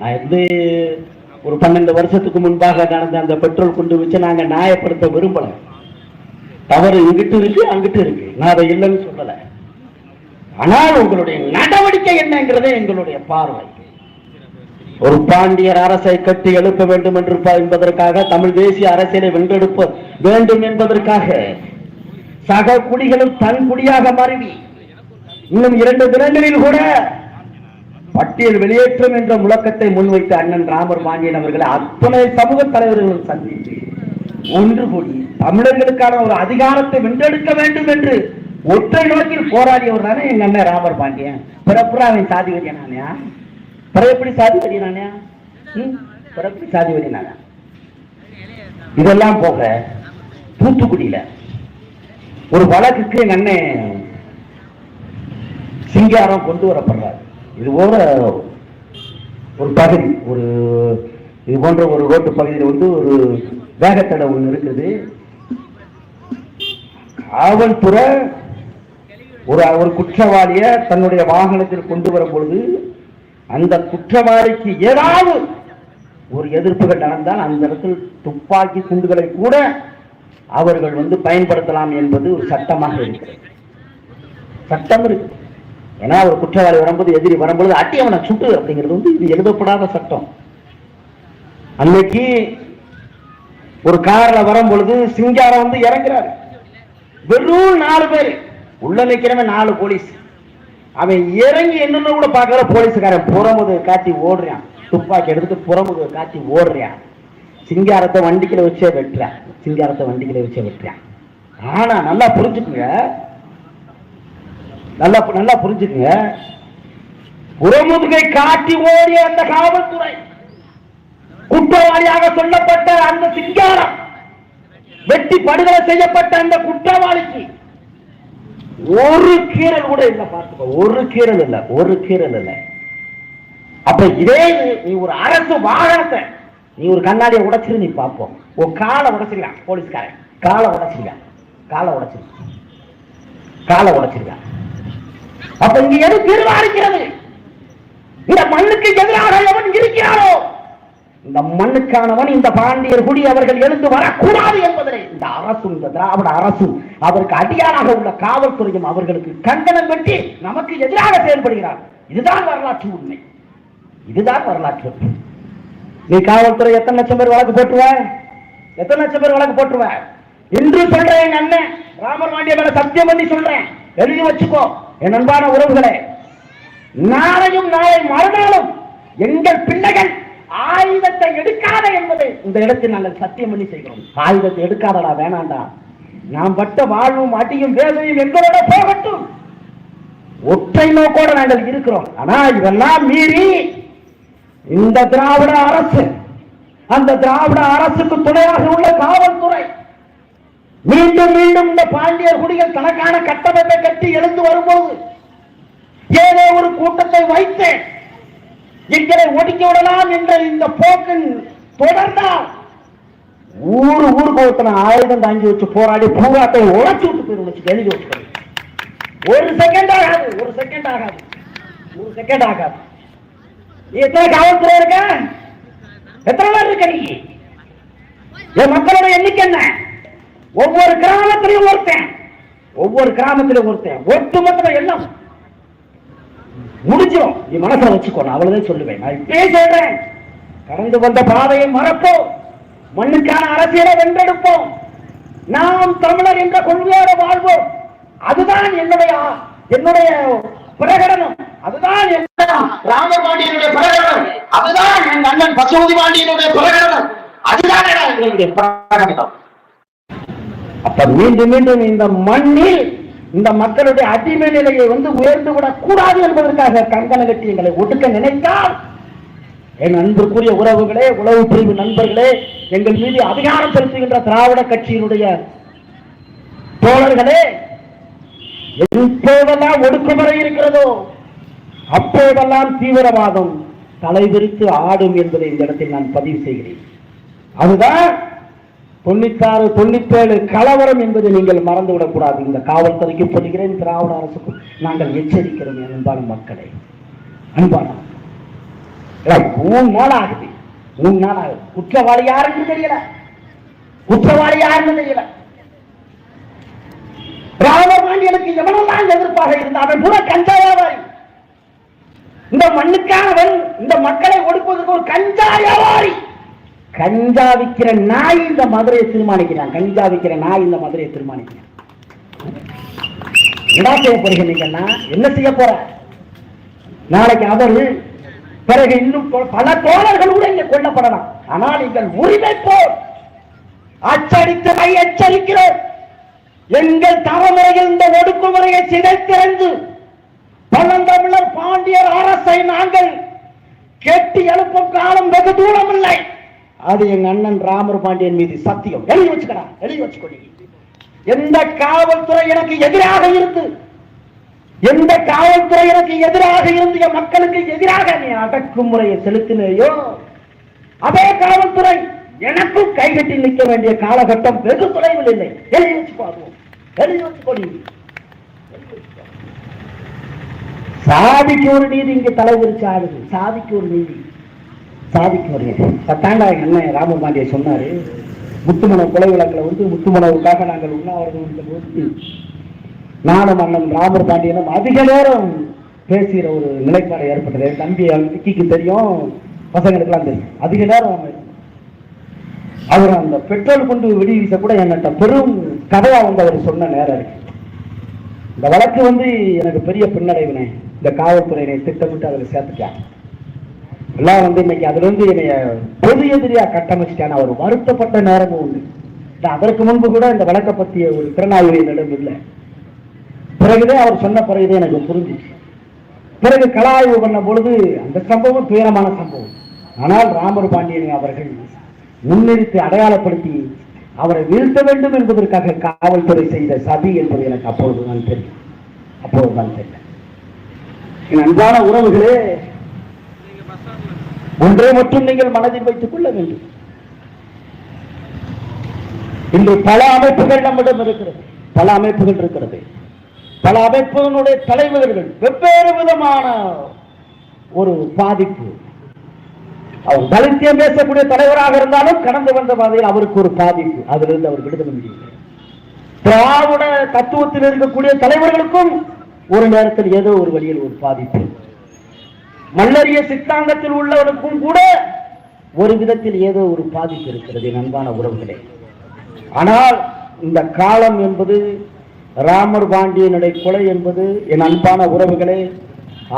நான் வந்து ஒரு பன்னெண்டு வருஷத்துக்கு முன்பாக நடந்த அந்த பெட்ரோல் குண்டு வச்சு நாங்கள் நியாயப்படுத்த விரும்பல. தவறு இங்கிட்டு இருக்கு அங்கிட்டு இருக்கு. நான் அதை இல்லைன்னு சொல்லல. ஆனால் உங்களுடைய நடவடிக்கை என்னங்கிறதே எங்களுடைய பார்வை. ஒரு பாண்டியர் அரசை கட்டி எழுப்ப வேண்டும் என்று என்பதற்காக தமிழ் தேசிய அரசியலை வென்றெடுப்ப வேண்டும் என்பதற்காக சக குடிகளும் தன் குடியாக மாறி இன்னும் இரண்டு தினங்களில் கூட பட்டியல் வெளியேற்றம் என்ற முழக்கத்தை முன்வைத்த அண்ணன் ராமர் பாண்டியன் அவர்களை அத்தனை சமூக தலைவர்களும் சந்தித்து ஒன்று கூடி தமிழர்களுக்கான ஒரு அதிகாரத்தை வென்றெடுக்க வேண்டும் என்று ஒற்றை நோக்கில் போராடியவர் தானே எங்க அண்ணன் ராமர் பாண்டியன் பிறப்புற அவன் சாதிவதியா நானே? பிறப்படி சாதிவதி நானே? ம்? பிறப்படி சாதிவதி நானே? இதெல்லாம் போக தூத்துக்குடியில ஒரு வழக்குக்கு எங்க அண்ணன் சிங்காரம் கொண்டு வரப்படுறாரு. இது போல ஒரு பகுதி ஒரு இது போன்ற ஒரு ரோட்டு பகுதியில் வந்து ஒரு வேகத்தடை ஒன்று இருக்குது. காவல்துறை ஒரு ஒரு குற்றவாளிய தன்னுடைய வாகனத்தில் கொண்டு வரும் பொழுது அந்த குற்றவாளிக்கு ஏதாவது ஒரு எதிர்ப்புகள் நடந்தால் அந்த இடத்தில் துப்பாக்கி குண்டுகளை கூட அவர்கள் வந்து பயன்படுத்தலாம் என்பது ஒரு சட்டமாக இருக்கிறது. சட்டம் இருக்கு. ஏன்னா ஒரு குற்றவாளி வரும்போது எதிரி வரும்பொழுது அட்டி அவனை சுட்டு அப்படிங்கிறது வந்து இது எழுதப்படாத சட்டம். அன்னைக்கு ஒரு கார்ல வரும் பொழுது சிங்காரம் வந்து இறங்குறாரு. வெறும் நாலு பேர். உள்ள நிக்கிறவன் நாலு போலீஸ். அவன் இறங்கி என்னன்னு கூட பார்க்கல போலீஸ்காரன். புறமுது காட்டி ஓடுறான். துப்பாக்கி எடுத்துட்டு புறமுது காட்டி ஓடுறான். சிங்காரத்தை வண்டிக்குள்ள வச்சே வெட்டுறான். சிங்காரத்தை வண்டிக்கில வச்சே வெட்டுறான். ஆனா நல்லா புரிஞ்சுக்குங்க. நல்லா நல்லா புரிஞ்சுக்குங்க. புறமுதுகை காட்டி ஓடிய அந்த காவல்துறை குற்றவாளியாக சொல்லப்பட்ட அந்த சிங்காரம் வெட்டி படுகொலை செய்யப்பட்ட அந்த குற்றவாளிக்கு ஒரு கீரல் கூட இல்ல பார்த்துக்க ஒரு கீரல் இல்ல ஒரு கீரல் இல்ல. அப்ப இதே நீ- நீ ஒரு அரசு வாகனத்தை நீ ஒரு கண்ணாடியை உடைச்சிரு நீ பார்ப்போம். உன் காலை உடைச்சிருக்கான் போலீஸ்காரன். காலை உடைச்சிருக்கான். காலை உடைச்சிருக்கான். காலை உடைச்சிருக்கான். அப்ப இங்க எது தீர்மானிக்கிறது இந்த மண்ணுக்கு எதிராக எவன் இருக்கிறாரோ இந்த மண்ணுக்கானவன் இந்த பாண்டியர் குடி அவர்கள் எழுந்து வரக்கூடாது என்பதனை இந்த அரசு இந்த திராவிட அரசு அதற்கு அடியாராக உள்ள காவல்துறையும் அவர்களுக்கு கண்டனம் வெட்டி நமக்கு எதிராக செயல்படுகிறார். இதுதான் வரலாற்று உண்மை. இதுதான் வரலாற்று நீ காவல்துறை எத்தனை லட்சம் பேர் வழக்கு போட்டுருவ எத்தனை லட்சம் பேர் வழக்கு போட்டுருவ இன்று சொல்றேன் எங்க அண்ணன் ராமர் பாண்டிய மேல சத்தியம் பண்ணி சொல்றேன். எழுதி வச்சுக்கோ. என் அன்பான உறவுகளே நாளையும் நாளை மறுநாளும் எங்கள் பிள்ளைகள் ஆயுதத்தை எடுக்காத என்பதை இந்த இடத்தில் நாங்கள் சத்தியம் பண்ணி செய்கிறோம். ஆயுதத்தை எடுக்காதடா வேணாண்டா. நாம் பட்ட வாழ்வும் அடியும் வேதனையும் எங்களோட போகட்டும். ஒற்றை நோக்கோட நாங்கள் இருக்கிறோம். ஆனா இதெல்லாம் மீறி இந்த திராவிட அரசு அந்த திராவிட அரசுக்கு துணையாக உள்ள காவல்துறை மீண்டும் மீண்டும் இந்த பாண்டியர் குடிகள் தனக்கான கட்டமைப்பை கட்டி எழுந்து வரும்போது ஏதோ ஒரு கூட்டத்தை வைத்து எங்களை ஒடுக்கி விடலாம் என்ற இந்த போக்கில் தொடர்ந்தால் ஊர் ஊருக்கு ஒருத்தனை ஆயுதம் தாங்கி வச்சு போராடி பூராட்டை உழைச்சு விட்டு போயிடும் வச்சு எழுதி வச்சு ஒரு செகண்ட் ஆகாது ஒரு செகண்ட் ஆகாது ஒரு செகண்ட் ஆகாது. நீ எத்தனை காவல்துறை இருக்க? எத்தனை பேர் இருக்க நீ? என் மக்களோட எண்ணிக்கை என்ன? ஒவ்வொரு கிராமத்திலையும் ஒருத்தன். ஒவ்வொரு கிராமத்திலும் ஒருத்தன். ஒட்டுமொத்த எல்லாம் முடிஞ்சிடும் நீ மனசுல வச்சுக்கோன்னு அவ்வளவுதான் சொல்லுவேன். நான் இப்பயே சொல்றேன். கடந்து வந்த பாதையை மறப்போம் மண்ணுக்கான அரசியலை வென்றெடுப்போம். நாம் தமிழர் என்ற கொள்கையோட வாழ்வோம். அதுதான் என்னுடைய என்னுடைய பிரகடனம். அதுதான் என்ன ராமபாண்டியனுடைய பிரகடனம். அதுதான் என் அண்ணன் பசுமதி பாண்டியனுடைய பிரகடனம். அதுதான் எங்களுடைய பிரகடனம். அப்ப மீண்டும் மீண்டும் இந்த மண்ணில் இந்த மக்களுடைய அடிமை நிலையை வந்து உயர்ந்து விடக் கூடாது என்பதற்காக கங்கண கட்டி எங்களை ஒடுக்க நினைத்தால் என் அன்புக்குரிய உறவுகளே உளவு பிரிவு நண்பர்களே எங்கள் மீது அதிகாரம் செலுத்துகின்ற திராவிட கட்சியினுடைய தோழர்களே எப்போதெல்லாம் ஒடுக்குமுறை இருக்கிறதோ அப்போதெல்லாம் தீவிரவாதம் தலைவிரித்து ஆடும் என்பதை இந்த இடத்தில் நான் பதிவு செய்கிறேன். அதுதான் தொண்ணூத்தாறு தொண்ணூத்தேழு கலவரம் என்பதை நீங்கள் மறந்துவிடக்கூடாது. இந்த காவல்துறைக்கு சொல்கிறேன் திராவிட அரசுக்கும் நாங்கள் எச்சரிக்கிறோம் என்பாலும் அன்பான மக்களை. அன்பான மூணு நாள் ஆகுது. மூணு நாள் ஆகுது. குற்றவாளி யாருன்னு தெரியல. குற்றவாளி யாருன்னு தெரியல. ராமபாண்டியனுக்கு எவனெல்லாம் எதிர்ப்பாக இருந்த அவன் பூரா கஞ்சா வியாபாரி. இந்த மண்ணுக்கானவன் இந்த மக்களை ஒடுக்குவதற்கு ஒரு கஞ்சா வியாபாரி. கஞ்சா விக்கிற நாய் இந்த மதுரையை தீர்மானிக்கிறான். கஞ்சா விக்கிற நாய் இந்த மதுரையை தீர்மானிக்கிறான். என்ன செய்ய போறீங்கன்னா என்ன செய்ய போற? நாளைக்கு அவர் பிறகு இன்னும் பல தோழர்கள் கூட இங்க கொல்லப்படலாம். ஆனால் நீங்கள் உரிமை போல் அச்சடித்து எச்சரிக்கிறோம் எங்கள் தலைமுறையில் இந்த ஒடுக்குமுறையை சிதைத்திறந்து பழந்தமிழர் பாண்டியர் அரசை நாங்கள் கெட்டி எழுப்பும் காலம் வெகு தூரம் அது எங்க அண்ணன் ராமர் பாண்டியன் மீது சத்தியம். எழுதி வச்சுக்கடா எழுதி வச்சுக்கொள்ளி எந்த காவல்துறை எனக்கு எதிராக இருந்து எந்த காவல்துறை எனக்கு எதிராக இருந்து என் மக்களுக்கு எதிராக நீ அடக்குமுறையை செலுத்தினையோ அதே காவல்துறை எனக்கும் கைகட்டி நிற்க வேண்டிய காலகட்டம் வெகு தொலைவில் இல்லை. எழுதி வச்சு பார்ப்போம் எழுதி வச்சுக்கொள்ளி சாதிக்கு ஒரு நீதி இங்க தலைவிரிச்சு ஆடுது. சாதிக்கு ஒரு நீதி. சாதிக்கு ஒரு பத்தாண்டா என்ன அண்ணன் ராமபாண்டிய சொன்னாரு முத்துமன கொலை வழக்கில் வந்து முத்துமனவுக்காக நாங்கள் உண்ணாவிரதம் இருந்த போது நானும் அண்ணன் ராமர் பாண்டியனும் அதிக நேரம் பேசுகிற ஒரு நிலைப்பாடு ஏற்பட்டது. தம்பி தம்பி விக்கிக்கு தெரியும் பசங்களுக்கெல்லாம் தெரியும். அதிக நேரம் அவன் அவர் அந்த பெட்ரோல் கொண்டு வெடி வீச கூட என்கிட்ட பெரும் கதையாக வந்து அவர் சொன்ன நேரம் இருக்கு. இந்த வழக்கு வந்து எனக்கு பெரிய பின்னடைவினை. இந்த காவல்துறையினை திட்டமிட்டு அதில் சேர்த்துட்டான் எல்லாம் வந்து இன்னைக்கு அதுல இருந்து என்னைய பொது எதிரியா கட்டமைச்சிட்டான். அவர் வருத்தப்பட்ட நேரமும் உண்டு. அதற்கு முன்பு கூட இந்த வழக்கை பற்றிய ஒரு திறனாய்வு என்னிடம் இல்லை. பிறகுதான் அவர் சொன்ன பிறகுதே எனக்கு புரிஞ்சுச்சு. பிறகு கலாய்வு பண்ண பொழுது அந்த சம்பவம் துயரமான சம்பவம். ஆனால் ராமர் பாண்டியனை அவர்கள் முன்னிறுத்தி அடையாளப்படுத்தி அவரை வீழ்த்த வேண்டும் என்பதற்காக காவல்துறை செய்த சதி என்பது எனக்கு அப்பொழுதுதான் தெரியும். அப்பொழுதுதான் தெரியும். என் அன்பான உறவுகளே ஒன்றை மட்டும் நீங்கள் மனதில் வைத்துக் கொள்ள வேண்டும். இன்று பல அமைப்புகள் நம்மிடம் இருக்கிறது. பல அமைப்புகள் இருக்கிறது. பல அமைப்புகளுடைய தலைவர்கள் வெவ்வேறு விதமான ஒரு பாதிப்பு. அவர் தலித்தியம் பேசக்கூடிய தலைவராக இருந்தாலும் கடந்து வந்த பாதையில் அவருக்கு ஒரு பாதிப்பு. அதிலிருந்து அவர் விடுதலை முடியவில்லை. திராவிட தத்துவத்தில் இருக்கக்கூடிய தலைவர்களுக்கும் ஒரு நேரத்தில் ஏதோ ஒரு வழியில் ஒரு பாதிப்பு. மல்லரிய சித்தாந்தத்தில் உள்ளவனுக்கும் கூட ஒரு விதத்தில் ஏதோ ஒரு பாதிப்பு இருக்கிறது என் அன்பான உறவுகளே. ஆனால் இந்த காலம் என்பது ராமர் பாண்டியனுடைய கொலை என்பது என் அன்பான உறவுகளே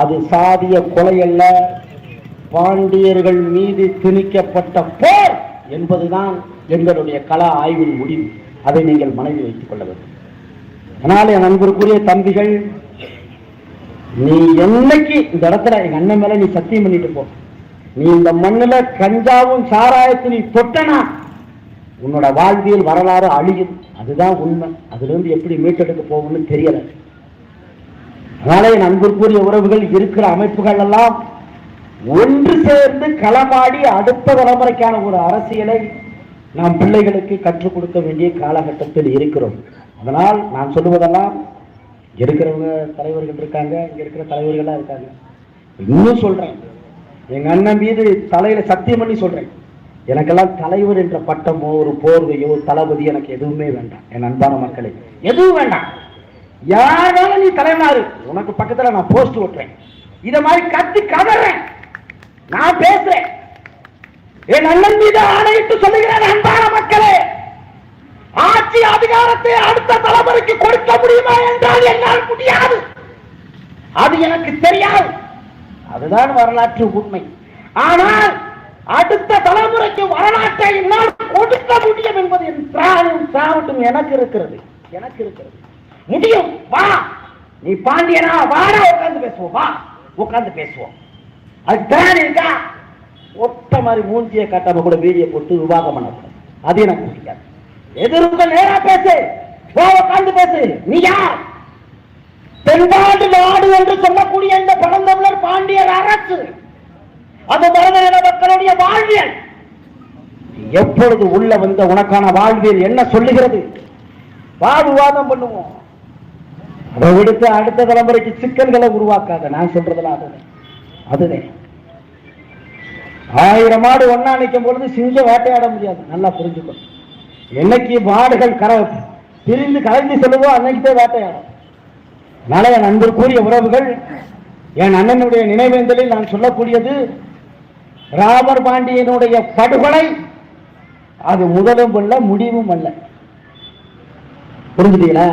அது சாதிய கொலை அல்ல. பாண்டியர்கள் மீது திணிக்கப்பட்ட போர் என்பதுதான் எங்களுடைய கலா ஆய்வின் முடிவு. அதை நீங்கள் மனதில் வைத்துக் கொள்ள வேண்டும். அதனால் என் அன்பிற்குரிய தம்பிகள் நீ என்னைக்கு இந்த இடத்துல எங்க அண்ணன் மேல நீ சத்தியம் பண்ணிட்டு போ. நீ இந்த மண்ணுல கஞ்சாவும் சாராயத்தை நீ தொட்டனா? உன்னோட வாழ்வியல் வரலாறு அழியும். அதுதான் உண்மை. அதுல இருந்து எப்படி மீட்டெடுக்க போகணும்னு தெரியல. அதனால என் அன்பிற்குரிய உறவுகள் இருக்கிற அமைப்புகள் எல்லாம் ஒன்று சேர்ந்து களமாடி அடுத்த தலைமுறைக்கான ஒரு அரசியலை நாம் பிள்ளைகளுக்கு கற்றுக் கொடுக்க வேண்டிய காலகட்டத்தில் இருக்கிறோம். அதனால் நான் சொல்லுவதெல்லாம் இருக்கிறவங்க தலைவர்கள் இருக்காங்க இங்கே இருக்கிற தலைவர்கள்லாம் இருக்காங்க. இன்னும் சொல்கிறேன் எங்கள் அண்ணன் மீது தலையில சத்தியம் பண்ணி சொல்கிறேன் எனக்கெல்லாம் தலைவர் என்ற பட்டமோ ஒரு போர்வையோ தளபதி எனக்கு எதுவுமே வேண்டாம். என் அன்பான மக்களே எதுவும் வேண்டாம். யாராலும் நீ தலைமாறு உனக்கு பக்கத்தில் நான் போஸ்ட் ஓட்டுறேன் இதை மாதிரி கத்தி கதறேன். நான் பேசுறேன். என் அண்ணன் மீது ஆணையிட்டு சொல்லுகிறேன் அன்பான மக்களே. ஆட்சி அதிகாரத்தை அடுத்த தலைமுறைக்கு கொடுக்க முடியுமா என்றால் என்னால் முடியாது. அது எனக்கு தெரியாது. அதுதான் வரலாற்று உண்மை. ஆனால் அடுத்த தலைமுறைக்கு வரலாற்றை என்னால் கொடுக்க முடியும் என்பது என் திராவிடம் திராவிட்டம் எனக்கு இருக்கிறது. எனக்கு இருக்கிறது. முடியும். வா. நீ பாண்டியனா? வாடா உட்கார்ந்து பேசுவோம். வா. உட்கார்ந்து பேசுவோம். அது திராணி இருக்கா? ஒத்த மாதிரி மூஞ்சியை காட்டாம கூட வீடியோ போட்டு விவாதம் பண்ணக்கூடாது. அது எனக்கு பிடிக்காது எது நேரா பேசு. வா உட்கார்ந்து பேசு. நீ யார்? தென்பாண்டு நாடு என்று சொல்லக்கூடிய இந்த பழந்தமிழர் பாண்டியர் அரசு. அந்த பரதநில மக்களுடைய வாழ்வியல். எப்பொழுது உள்ள வந்த உனக்கான வாழ்வியல் என்ன சொல்லுகிறது? வா விவாதம் பண்ணுவோம். அதை விடுத்து அடுத்த தலைமுறைக்கு சிக்கல்களை உருவாக்காத. நான் சொல்றதெல்லாம் அதுதான். அதுதான். ஆயிரம் ஆடு ஒண்ணா நிற்கும் பொழுது சிங்கம் வேட்டையாட முடியாது. நல்லா புரிஞ்சுக்கணும் என்னைக்கு மாடுகள் கர பிரிந்து கலந்து செல்லுவோ அன்னைக்கு போய் வேட்டையாடும். அதனால என் அன்பிற்குரிய உறவுகள் என் அண்ணனுடைய நினைவேந்தலில் நான் சொல்லக்கூடியது ராமர் பாண்டியனுடைய படுகொலை அது முதலும் அல்ல முடிவும் அல்ல. புரிஞ்சுட்டீங்களா?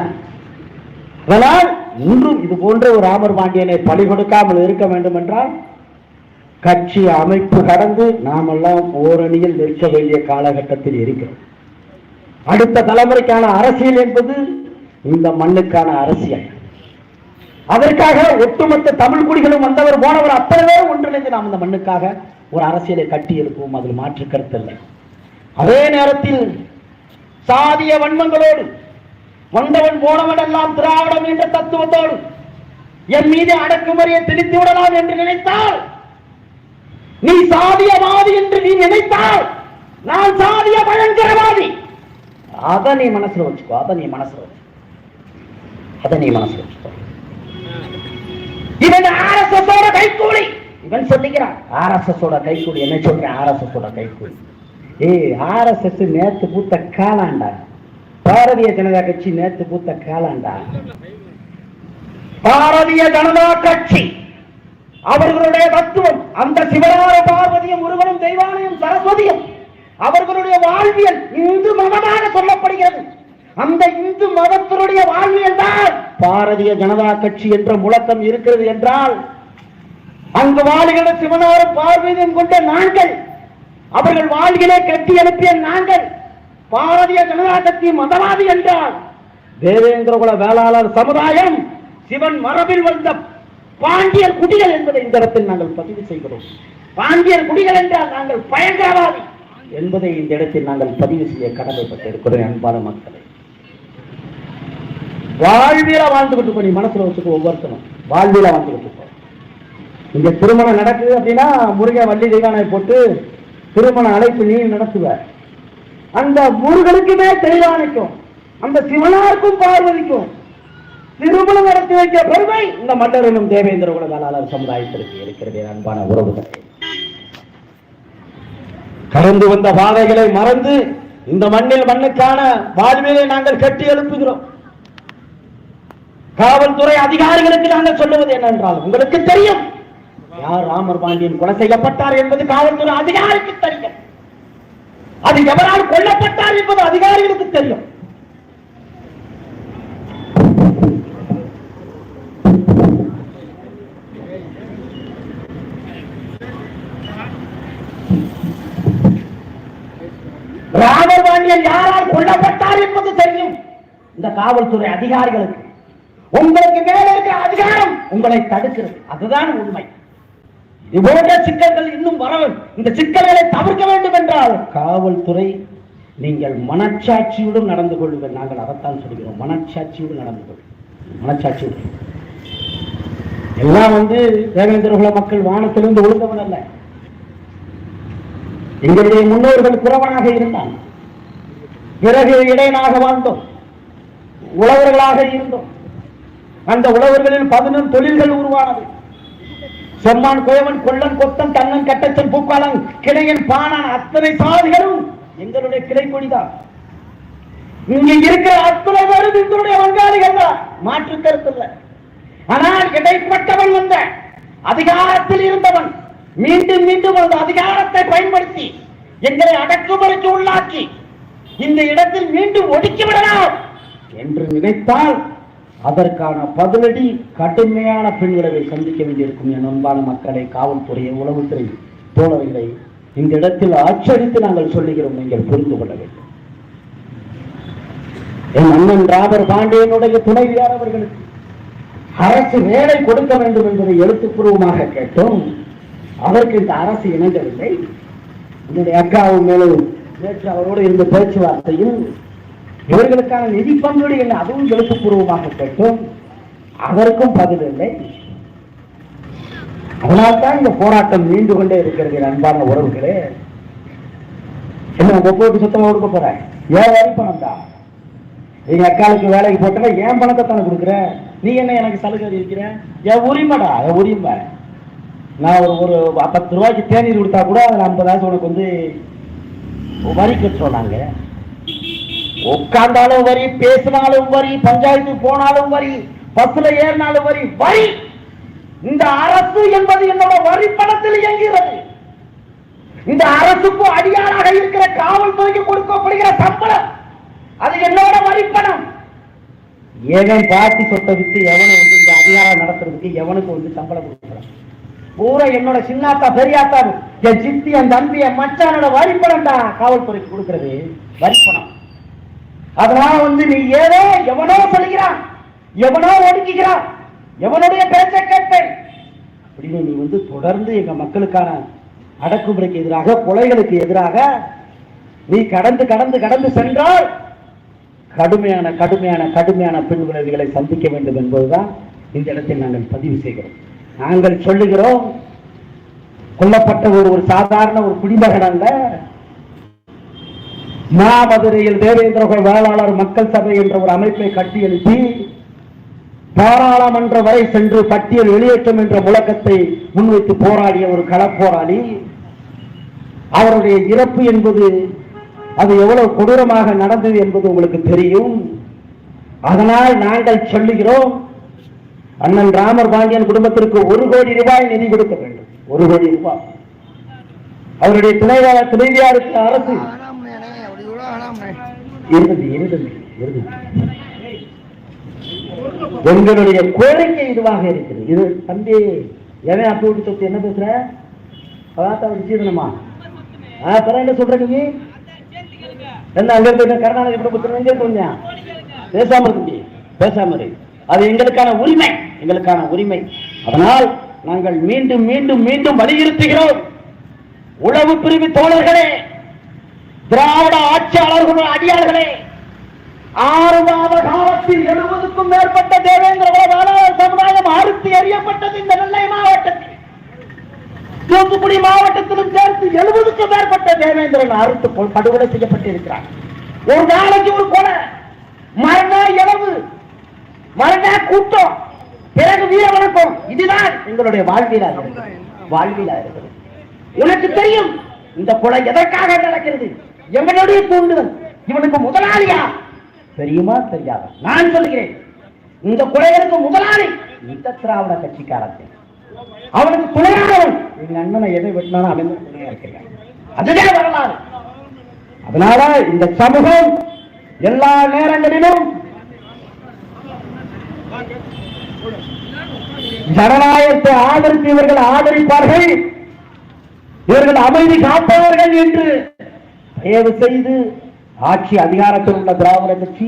அதனால் இன்றும் இது போன்ற ஒரு ராமர் பாண்டியனை பழி கொடுக்காமல் இருக்க வேண்டும் என்றால் கட்சி அமைப்பு கடந்து நாமெல்லாம் ஓரணியில் நிற்க வேண்டிய காலகட்டத்தில் இருக்கிறோம். அடுத்த தலைமுறைக்கான அரசியல் என்பது இந்த மண்ணுக்கான அரசியல். அதற்காக ஒட்டுமொத்த தமிழ் குடிகளும் வந்தவர் போனவர் அப்பவே ஒன்றிணைந்து நாம் இந்த மண்ணுக்காக ஒரு அரசியலை கட்டி எழுப்புவோம். அதில் மாற்று கருத்து இல்லை. அதே நேரத்தில் சாதிய வன்மங்களோடு வந்தவன் போனவன் எல்லாம் திராவிடம் என்ற தத்துவத்தோடு என் மீது அடக்குமுறையை திணித்து விடலாம் என்று நினைத்தால் நீ சாதியவாதி என்று நீ நினைத்தால் நான் சாதிய பழங்க அத நீ மனசுல வச்சுக்கோ அதை நீ மனசுல வச்சுக்கோ. அதை நீ மனசுல வச்சுக்கோ. இவன் ஆர்எஸ்எஸோட கைக்கூலி. இவன் சொல்லிக்கிறான் ஆர்எஸ்எஸோட கைக்கூலி. என்ன சொல்றேன் ஆர்எஸ்எஸோட கைக்கூலி. ஏய் ஆர்எஸ்எஸ் நேத்து பூத்த காலாண்டா பாரதிய ஜனதா கட்சி நேத்து பூத்த காலாண்டா பாரதிய ஜனதா கட்சி. அவர்களுடைய தத்துவம் அந்த சிவனார பார்வதியும் முருகனும் தெய்வாலயம் சரஸ்வதியும். அவர்களுடைய வாழ்வியல் இந்து மதமாக சொல்லப்படுகிறது. அந்த இந்து மதத்தினுடைய வாழ்வியல் தான் பாரதிய ஜனதா கட்சி என்ற முழக்கம் இருக்கிறது என்றால் அங்கு வாழ்கிற சிவனாரும் பார்வையும் கொண்ட நாங்கள் அவர்கள் வாழ்களை கட்டி எழுப்பிய நாங்கள் பாரதிய ஜனதா கட்சி மதவாதி என்றால் தேவேந்திரகுல வேளாளர் சமுதாயம் சிவன் மரபில் வந்த பாண்டியர் குடிகள் என்பதை இந்த இடத்தில் நாங்கள் பதிவு செய்கிறோம். பாண்டியர் குடிகள் என்றால் நாங்கள் பயங்கரவாதி. என்பதை இந்த இடத்தில் நாங்கள் பதிவு செய்ய கடமைப்பட்டிருக்கிறோம் அன்பான மக்களை. வாழ்வில வாழ்ந்துகிட்டு இருக்கோம். நீ மனசுல வச்சுக்கோ ஒவ்வொருத்தரும் வாழ்வில வாழ்ந்துகிட்டு இருக்கோம். இங்க திருமணம் நடக்குது அப்படின்னா முருகன் வள்ளி தெய்வானை போட்டு திருமண அழைப்பு நீ நடத்துவ. அந்த முருகனுக்குமே தெளிவானிக்கும் அந்த சிவனாருக்கும் பார்வதிக்கும் திருமணம் நடத்தி வைக்க பெருமை இந்த மன்னரனும் தேவேந்திர குல சமுதாயத்திற்கு இருக்கிறது அன்பான உறவுகள். கடந்து வந்த பாதைகளை மறந்து இந்த மண்ணில் மண்ணுக்கான வாழ்வியலை நாங்கள் கட்டி எழுப்புகிறோம். காவல்துறை அதிகாரிகளுக்கு நாங்கள் சொல்லுவது என்னென்றால் உங்களுக்கு தெரியும். யார் ராமர் பாண்டியன் கொலை செய்யப்பட்டார் என்பது காவல்துறை அதிகாரிக்கு தெரியும். அது எவரால் கொல்லப்பட்டார் என்பது அதிகாரிகளுக்கு தெரியும். நீங்கள் யாரால் கொல்லப்பட்டார் என்பது தெரியும். இந்த காவல்துறை அதிகாரிகளுக்கு. உங்களுக்கு மேலே இருக்கிற அதிகாரம் உங்களை தடுக்கிறது. அதுதான் உண்மை. இது போன்ற சிக்கல்கள் இன்னும் வர இந்த சிக்கல்களை தவிர்க்க வேண்டும் என்றால் காவல்துறை நீங்கள் மனச்சாட்சியுடன் நடந்து கொள்ளுங்கள். நாங்கள் அதைத்தான் சொல்கிறோம். மனச்சாட்சியுடன் நடந்து கொள்ளுங்கள். மனச்சாட்சியுடன். எல்லாம் வந்து தேவேந்திர குல மக்கள் வானத்திலிருந்து விழுந்தவன் அல்ல. எங்களுடைய முன்னோர்கள் புறவனாக இருந்தான். பிறகு இடையனாக வாழ்ந்தோம். உழவர்களாக இருந்தோம். அந்த உழவர்களில் பதினொன்று தொழில்கள் உருவானது. செம்மான் குயவன் கொள்ளன் கொத்தன் தன்னன் கட்டச்சன் பூக்காளன் கிளையன் பானான் அத்தனை சாதிகளும் எங்களுடைய கிளை கொடிதான் இங்க இருக்கிற அத்தனை பேரும் எங்களுடைய வங்காளிகள் தான். மாற்று கருத்து இல்லை. ஆனால் இடைப்பட்டவன் வந்த அதிகாரத்தில் இருந்தவன் மீண்டும் மீண்டும் அந்த அதிகாரத்தை பயன்படுத்தி எங்களை அடக்குமுறைக்கு உள்ளாக்கி இந்த இடத்தில் மீண்டும் ஒடுக்கிவிடலாம் என்று நினைத்தால் அதற்கான பதிலடி கடுமையான பின்விளைவை சந்திக்க வேண்டியிருக்கும் என் அன்பான மக்களை காவல்துறையை உளவுத்துறை தோழர்களை இந்த இடத்தில் ஆச்சரித்து நாங்கள் சொல்லுகிறோம் நீங்கள் புரிந்து கொள்ள வேண்டும். என் அண்ணன் ராபர் பாண்டியனுடைய துணைவியார் அவர்களுக்கு அரசு வேலை கொடுக்க வேண்டும் என்பதை எழுத்துப்பூர்வமாக கேட்டோம். அதற்கு இந்த அரசு இணங்கவில்லை. என்னுடைய அக்காவும் மேலும் நேற்று அவரோடு இருந்த பேச்சுவார்த்தையில் இவர்களுக்கான நிதி பங்கீடு என்ன அதுவும் எழுத்துப்பூர்வமாக கேட்டோம். அதற்கும் பதில் இல்லை. அதனால்தான் இந்த போராட்டம் நீண்டு கொண்டே இருக்கிறது என் அன்பான உறவுகளே. என்ன ஒவ்வொரு சுத்தமாக கொடுக்க போறேன்? ஏன் வரி பணம் தான்? எங்க அக்காளுக்கு வேலைக்கு போட்டா என் பணத்தை தானே கொடுக்குற? நீ என்ன எனக்கு சலுகை இருக்கிற? என் உரிமைடா என் உரிமை. நான் ஒரு ஒரு பத்து ரூபாய்க்கு தேநீர் கொடுத்தா கூட அதில் ஐம்பதாயிரம் உனக்கு வந்து வரி சொன்னாங்க. உட்கார்ந்தாலும் வரி பேசினாலும் வரி பஞ்சாயத்து போனாலும் வரி பஸ்ல ஏறினாலும் வரி வரி. இந்த அரசு என்பது என்னோட வரி பணத்தில் இயங்குகிறது. இந்த அரசுக்கு அடியாளாக இருக்கிற காவல்துறைக்கு கொடுக்கப்படுகிற சம்பளம் அது என்னோட வரிப்பணம். பணம் எவன் பாட்டி சொத்தை விட்டு எவனை வந்து இந்த அதிகாரம் நடத்துறதுக்கு எவனுக்கு வந்து சம்பளம் கொடுக்குறான் பூரா என்னோட சின்னாத்தா பெரியாத்தா என் சித்தி என் தம்பி என் மச்சானோட வரிப்பணம்டா காவல்துறைக்கு கொடுக்கறது. வரிப்பணம். அதனால வந்து நீ ஏதோ எவனோ சொல்லுகிறான் எவனோ ஒடுக்குகிறான் எவனுடைய பேச்சை கேட்பேன். அப்படின்னு நீ வந்து தொடர்ந்து எங்க மக்களுக்கான அடக்குமுறைக்கு எதிராக கொலைகளுக்கு எதிராக நீ கடந்து கடந்து கடந்து சென்றால் கடுமையான கடுமையான கடுமையான பின் விளைவுகளை சந்திக்க வேண்டும் என்பதுதான் இந்த இடத்தில் நாங்கள் பதிவு செய்கிறோம். நாங்கள் சொல்லுகிறோம் கொல்லப்பட்ட ஒரு ஒரு சாதாரண ஒரு குடிமகன் அல்ல. மாமதுரையில் தேவேந்திர வேளாளர் மக்கள் சபை என்ற ஒரு அமைப்பை கட்டி எழுப்பி பாராளுமன்ற வரை சென்று பட்டியல் வெளியேற்றம் என்ற முழக்கத்தை முன்வைத்து போராடிய ஒரு களப்போராளி. அவருடைய இறப்பு என்பது அது எவ்வளவு கொடூரமாக நடந்தது என்பது உங்களுக்கு தெரியும். அதனால் நாங்கள் சொல்லுகிறோம் அண்ணன் ராமர் பாண்டியன் குடும்பத்திற்கு ஒரு கோடி ரூபாய் நிதி கொடுக்க வேண்டும். ஒரு கோடி ரூபாய். அவருடைய துணைவாளர் துணைவியாருக்கு அரசு. இருந்தது இருந்தது இருந்தது எங்களுடைய கோரிக்கை இதுவாக இருக்குது இது தம்பி எவன் அப்படி விட்டு சொத்து என்ன பேசுற? அதான் விசீதனமா ஆ பிற என்ன சொல்ற நீ? என்ன அங்க இருந்து கருணாநிதி குடும்பத்தில் எப்படி எங்க இருந்து பேசாம இருக்கு தம்பி. பேசாம இருக்கு அது எங்களுக்கான உரிமை எங்களுக்கான உரிமை. அதனால் நாங்கள் மீண்டும் மீண்டும் மீண்டும் வலியுறுத்துகிறோம். உளவு பிரிவு தோழர்களே திராவிட ஆட்சியாளர்களும் அடியாளர்களே ஆறு மாத காலத்தில் எழுபதுக்கும் மேற்பட்ட தேவேந்திர வேளாளர் சமுதாயம் அறுத்து எறியப்பட்டது இந்த நெல்லை மாவட்டத்தில். தூத்துக்குடி மாவட்டத்திலும் சேர்த்து எழுபதுக்கும் மேற்பட்ட தேவேந்திரன் அறுத்து படுகொலை செய்யப்பட்டிருக்கிறார். ஒரு நாளைக்கு ஒரு கொலை மறுநாள் இழவு மறுநாள் கூட்டம். பிறகு வீர வணக்கம். இதுதான் எங்களுடைய வாழ்வியலா இருக்கிறது. வாழ்வியலா இருக்கிறது. உனக்கு தெரியும் இந்த கொலை எதற்காக நடக்கிறது? எவனுடைய தூண்டுதல்? இவனுக்கு முதலாளியா? தெரியுமா? தெரியாதா. நான் சொல்கிறேன் இந்த கொலைகளுக்கு முதலாளி இந்த திராவிட கட்சிக்காரன். அவனுக்கு துணையானவன். எங்க அண்ணனை எதை வெட்டினாலும் அவன் துணையா இருக்கிறான். அதுதான் வரலாறு. அதனால இந்த சமூகம் எல்லா நேரங்களிலும் ஜனநாயகத்தை ஆதரித்து இவர்கள் ஆதரிப்பார்கள். இவர்கள் அமைதி காப்பவர்கள் என்று தயவு செய்து ஆட்சி அதிகாரத்தில் உள்ள திராவிட கட்சி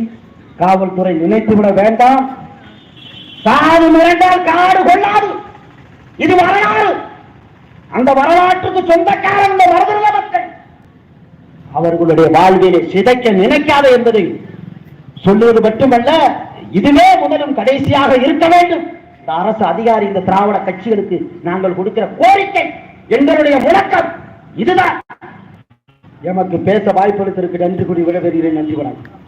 காவல்துறை நினைத்துவிட வேண்டாம். காடு மிரண்டால் காடு கொள்ளாது. இது வரலாறு. அந்த வரலாற்றுக்கு சொந்தக்காரன் இந்த மருதநில மக்கள். அவர்களுடைய வாழ்விலை சிதைக்க நினைக்காத என்பதை சொல்லுவது மட்டுமல்ல இதுவே முதலும் கடைசியாக இருக்க வேண்டும். இந்த அரசு அதிகாரி இந்த திராவிட கட்சிகளுக்கு நாங்கள் கொடுக்கிற கோரிக்கை எங்களுடைய முழக்கம் இதுதான். எமக்கு பேச வாய்ப்பளித்திருக்கு நன்றி கூறி விடைபெறுகிறேன். நன்றி வணக்கம்.